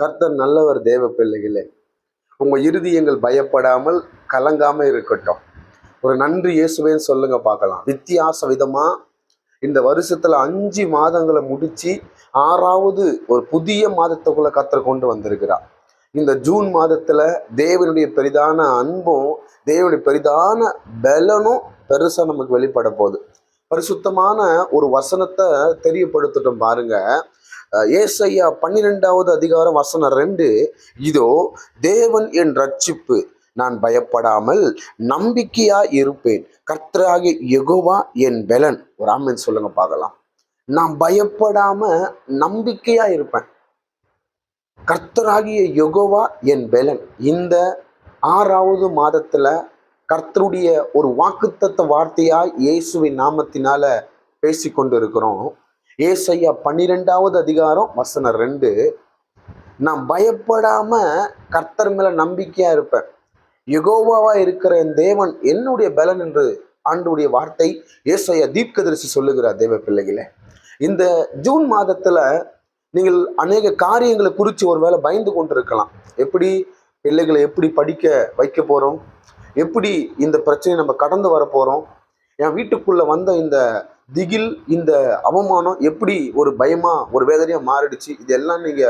கர்த்தர் நல்லவர் தேவ பிள்ளைகளே. உங்கள் இறுதியங்கள் பயப்படாமல் கலங்காமல் இருக்கட்டும். ஒரு நன்றி இயேசுவேன்னு சொல்லுங்க பார்க்கலாம். வித்தியாச விதமா இந்த வருஷத்துல அஞ்சு மாதங்களை முடிச்சு ஆறாவது ஒரு புதிய மாதத்துக்குள்ள கத்தரை கொண்டு வந்திருக்கிறார். இந்த ஜூன் மாதத்துல தேவனுடைய பெரிதான அன்பும் தேவனுடைய பெரிதான பலனும் பெருசா நமக்கு வெளிப்பட போகுது. பரிசுத்தமான ஒரு வசனத்தை தெரியப்படுத்தட்டும் பாருங்க. ஏசையா பன்னிரெண்டாவது அதிகாரம் வசனம் ரெண்டு. இதோ தேவன் என் ரட்சிப்பு நான் பயப்படாமல் நம்பிக்கையா இருப்பேன். கர்த்தராகிய எகோவா என் பெலன். ஒரு ஆமன் சொல்லுங்க பார்க்கலாம். நான் பயப்படாம நம்பிக்கையா இருப்பேன். கர்த்தராகிய யொகோவா என் பெலன். இந்த ஆறாவது மாதத்துல கர்த்தருடைய ஒரு வாக்குத்தத்த வார்த்தையா இயேசுவின் நாமத்தினால பேசி கொண்டு இருக்கிறோம் ஏசையா பன்னிரெண்டாவது அதிகாரம் வசனம் ரெண்டு. நான் பயப்படாம கர்த்தர் மேல நம்பிக்கையா இருப்பேன். யுகோவாவா இருக்கிற என் தேவன் என்னுடைய பலன் என்று ஆண்டுடைய வார்த்தை ஏசையா தீர்க்கதரிசி சொல்லுகிறார் தேவ பிள்ளைகளே. இந்த ஜூன் மாதத்துல நீங்கள் அநேக காரியங்களை குறித்து ஒருவேளை பயந்து கொண்டிருக்கலாம். எப்படி பிள்ளைகளை எப்படி படிக்க வைக்க போகிறோம் எப்படி இந்த பிரச்சனையை நம்ம கடந்து வர போகிறோம் என் வீட்டுக்குள்ளே வந்த இந்த திகில் இந்த அவமானம் எப்படி ஒரு பயமா ஒரு வேதனையா மாறிடுச்சு இதெல்லாம் நீங்க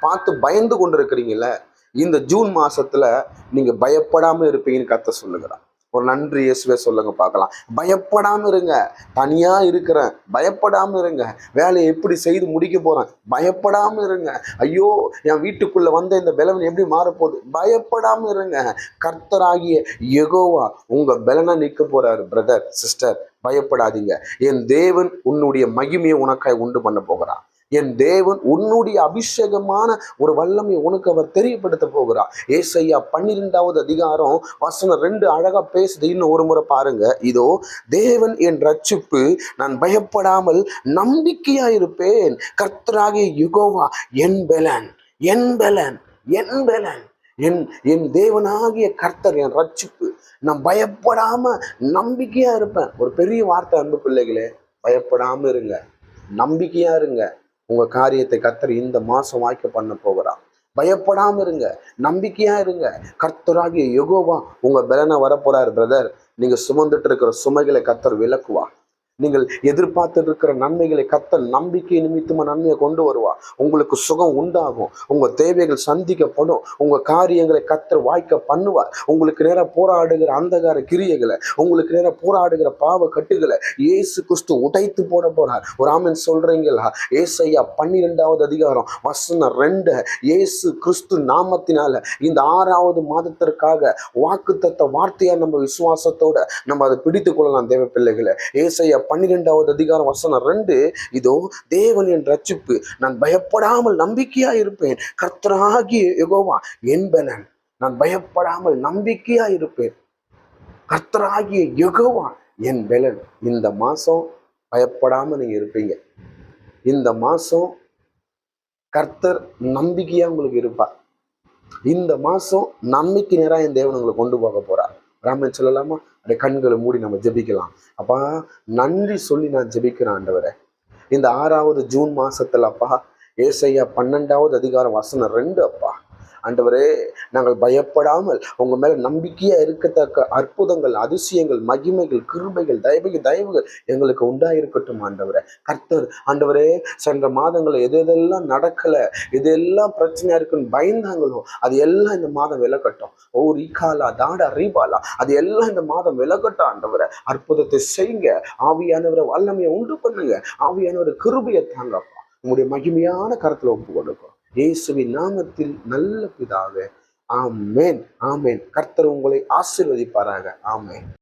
பார்த்து பயந்து கொண்டு இருக்கிறீங்கல்ல இந்த ஜூன் மாசத்துல நீங்க பயப்படாம இருப்பீங்கன்னு கத்த சொல்லுகிறான் ஒரு நன்றி இயேசுவே சொல்லுங்க பார்க்கலாம். பயப்படாம இருங்க. தனியா இருக்கிறேன். பயப்படாமல் இருங்க. வேலையை எப்படி செய்து முடிக்க போறேன்? பயப்படாமல் இருங்க. ஐயோ என் வீட்டுக்குள்ள வந்த இந்த பலவன் எப்படி மாறப்போகுது? பயப்படாமல் இருங்க. கர்த்தராகிய எகோவா உங்க பலனை நிற்க போறாரு பிரதர் சிஸ்டர் பயப்படாதீங்க. என் தேவன் உன்னுடைய மகிமையை உனக்காய் உண்டு பண்ண போகிறான் என் தேவன் உன்னுடைய அபிஷேகமான ஒரு வல்லமை உனக்கு அவர் தெரியப்படுத்த போகிறார். ஏசையா பன்னிரெண்டாவது அதிகாரம் வசனம் ரெண்டு அழகா பேசுது இன்னும் ஒரு முறை பாருங்க. இதோ தேவன் என் ரட்சிப்பு நான் பயப்படாமல் நம்பிக்கையா இருப்பேன். கர்த்தராகிய யுகோவா என் பலன் என் பலன் என் பலன். என் என் தேவனாகிய கர்த்தர் என் ரட்சிப்பு. நான் பயப்படாம நம்பிக்கையா இருப்பேன். ஒரு பெரிய வார்த்தை அன்பு பிள்ளைகளே பயப்படாம இருங்க நம்பிக்கையா இருங்க. உங்க காரியத்தை கத்தர் இந்த மாசம் வாய்க்க பண்ண போகிறார். பயப்படாம இருங்க. நம்பிக்கையா இருங்க. கர்த்தராகிய யோகோவா உங்க பலனை வரப்போறாரு பிரதர். நீங்க சுமந்துட்டு இருக்கிற சுமைகளை கத்தர் விளக்குவா நீங்கள் எதிர்பார்த்துட்டு இருக்கிற நன்மைகளை கர்த்தர் நம்பிக்கை நிமித்தமாக நன்மையை கொண்டு வருவா. உங்களுக்கு சுகம் உண்டாகும். உங்க தேவைகள் சந்திக்கப்படும். உங்க காரியங்களை கத்தர் வாய்க்க பண்ணுவார். உங்களுக்கு நேரம் போராடுகிற அந்தகார கிரியைகளை உங்களுக்கு நேரம் போராடுகிற பாவ கட்டுகளை ஏசு கிறிஸ்து உடைத்து போட போறார். ஒரு ஆமன் சொல்றீங்களா? ஏசையா பன்னிரெண்டாவது அதிகாரம் வசனம் ரெண்டு. இயேசு கிறிஸ்து நாமத்தினால இந்த ஆறாவது மாதத்திற்காக வாக்குத்தத்த வார்த்தையா நம்ம விசுவாசத்தோட நம்ம அதை பிடித்து கொள்ளலாம் தேவ பிள்ளைகளை ஏசையா பன்னிரெண்டாவது அதிகாரம் வசனம் ரெண்டு. இதோ தேவன் என் ரட்சிப்பு. நான் பயப்படாமல் நம்பிக்கையா இருப்பேன். கர்த்தராகி யெகோவா என்பனன் நான் பயப்படாமல் நம்பிக்கையா இருப்பேன். கர்த்தராகிய யெகோவா என் பெலன். இந்த மாசம் பயப்படாம நீங்க இருப்பீங்க. இந்த மாசம் கர்த்தர் நம்பிக்கையா உங்களுக்கு இருப்பார். இந்த மாசம் நம்பிக்கை நேராக என் தேவன் உங்களை கொண்டு போக போறார். ராமன் சொல்லலாமா? அப்படியே கண்களை மூடி நம்ம ஜெபிக்கலாம். அப்பா நன்றி சொல்லி நான் ஜெபிக்கிறேன் ஆண்டவரே. இந்த ஆறாவது ஜூன் மாசத்துல அப்பா ஏசையா பன்னெண்டாவது அதிகாரம் வசனம் ரெண்டு அப்பா. ஆண்டவரே நாங்கள் பயப்படாமல் உங்க மேல நம்பிக்கையா இருக்கத்தக்க அற்புதங்கள் அதிசயங்கள் மகிமைகள் கிருபைகள் தயவுகள் தயவுகள் எங்களுக்கு உண்டாயிருக்கட்டும் ஆண்டவரே. கர்த்தர் ஆண்டவரே சென்ற மாதங்களில் எது எதெல்லாம் நடக்கல எல்லாம் பிரச்சனையா இருக்குன்னு பயந்தாங்களோ அது எல்லாம் இந்த மாதம் விலகட்டும். ஓ ரீகாலா தாடா ரீபாலா அது எல்லாம் இந்த மாதம் விலகட்டும் ஆண்டவரை. அற்புதத்தை செய்யுங்க. ஆவியானவரை வல்லமையை உண்டு பண்ணுங்க. ஆவியானவரை கிருபையை தாங்கப்பா. உங்களுடைய மகிமையான கருத்துல ஒப்பு கொடுக்கும் இயேசுவின் நாமத்தில் நல்ல பிதாவே. ஆமேன். ஆமேன். கர்த்தர் உங்களை ஆசிர்வதிப்பாராக. ஆமேன்.